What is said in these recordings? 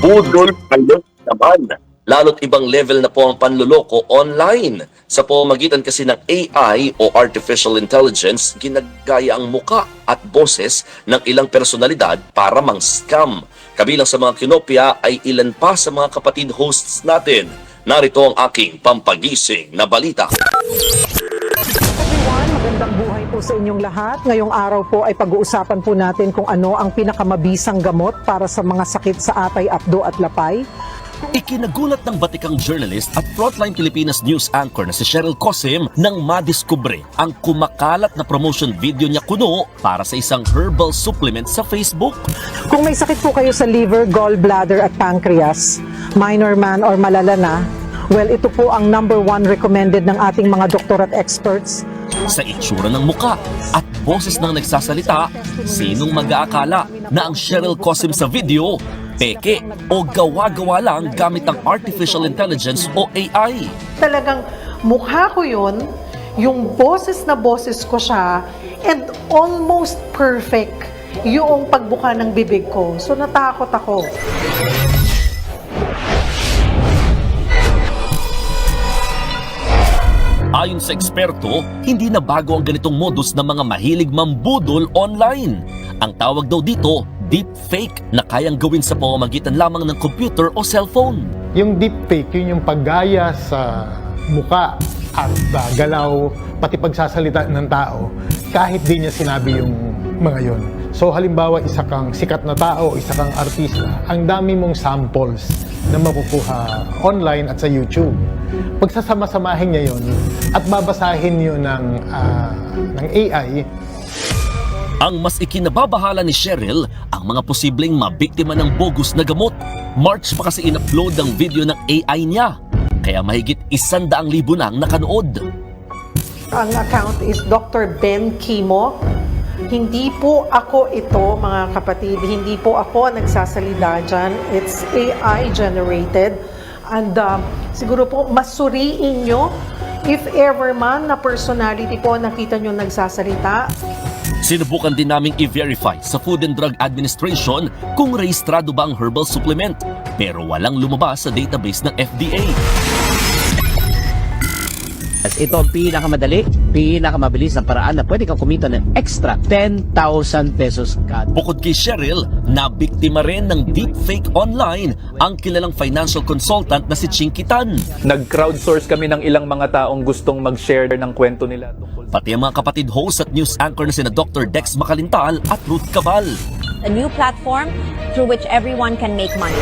budol pilot naman. Lalo't ibang level na po ang panluloko online. Sa pamamagitan kasi ng AI o Artificial Intelligence, ginagaya ang muka at boses ng ilang personalidad para mang-scam. Kabilang sa mga kinopya ay ilan pa sa mga kapatid hosts natin. Narito ang aking pampagising na balita. Sa inyong lahat. Ngayong araw po ay pag-uusapan po natin kung ano ang pinakamabisang gamot para sa mga sakit sa atay, apdo at lapay. Ikinagulat ng batikang journalist at Frontline Pilipinas news anchor na si Cheryl Cosim nang madiskubre ang kumakalat na promotion video niya kuno para sa isang herbal supplement sa Facebook. Kung may sakit po kayo sa liver, gallbladder at pancreas, minor man or malala na, well, ito po ang number one recommended ng ating mga doktor at experts. Sa itsura ng muka at boses ng nagsasalita, sinong mag-aakala na ang Cheryl Cosim sa video, peke o gawa-gawa lang gamit ang Artificial Intelligence o AI. talagang mukha ko yun, yung boses na boses ko siya, and almost perfect yung pagbuka ng bibig ko. So natakot ako. Ayon sa eksperto, hindi na bago ang ganitong modus ng mga mahilig mambudol online. Ang tawag daw dito, deepfake na kayang gawin sa pamamagitan lamang ng computer o cellphone. Yung deepfake, yun yung paggaya sa muka at uh, galaw, pati pagsasalita ng tao, kahit di niya sinabi yung mga yon. So halimbawa, isa kang sikat na tao, isa kang artista, ang dami mong samples na makukuha online at sa YouTube. Pagsasama-samahin niya yon at babasahin yun ng, ah, ng AI, Ang mas ikinababahala ni Cheryl ang mga posibleng mabiktima ng bogus na gamot. March pa kasi in-upload ang video ng AI niya. Kaya mahigit isandaang libo na ang nakanood. Ang account is Dr. Ben Kimo. Hindi po ako ito, mga kapatid. Hindi po ako nagsasalita dyan. It's AI generated. And um, siguro po, masuriin nyo if ever man na personality po nakita nyo nagsasalita. Sinubukan din naming i-verify sa Food and Drug Administration kung rehistrado ba ang herbal supplement. Pero walang lumabas sa database ng FDA. Ito ang pinakamadali, pinakamabilis na paraan na pwede kang kumita ng extra 10,000 pesos kada. Bukod kay Cheryl, nabiktima rin ng deepfake online ang kilalang financial consultant na si Chinkitan. Nag-crowdsource kami ng ilang mga taong gustong mag-share ng kwento nila Pati ang mga kapatid host at news anchor na sina Dr. Dex Makalintal at Ruth Cabal. a new platform through which everyone can make money.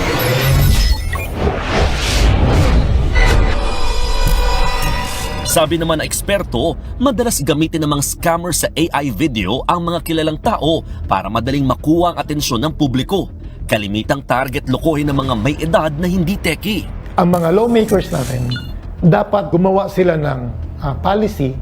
Sabi naman ng eksperto, madalas gamitin ng mga scammer sa AI video ang mga kilalang tao para madaling makuha ang atensyon ng publiko. Kalimitang target lokohin ng mga may edad na hindi teki. ang mga lawmakers natin, dapat gumawa sila ng ah, policy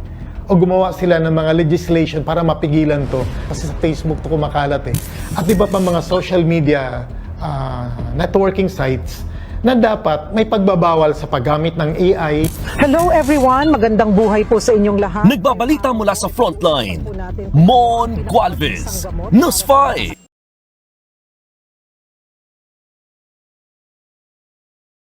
o gumawa sila ng mga legislation para mapigilan to. Kasi sa Facebook to kumakalat eh. At iba pa mga social media ah, networking sites na dapat may pagbabawal sa paggamit ng AI Hello everyone, magandang buhay po sa inyong lahat. Nagbabalita mula sa frontline, Mon Gualvez, News 5.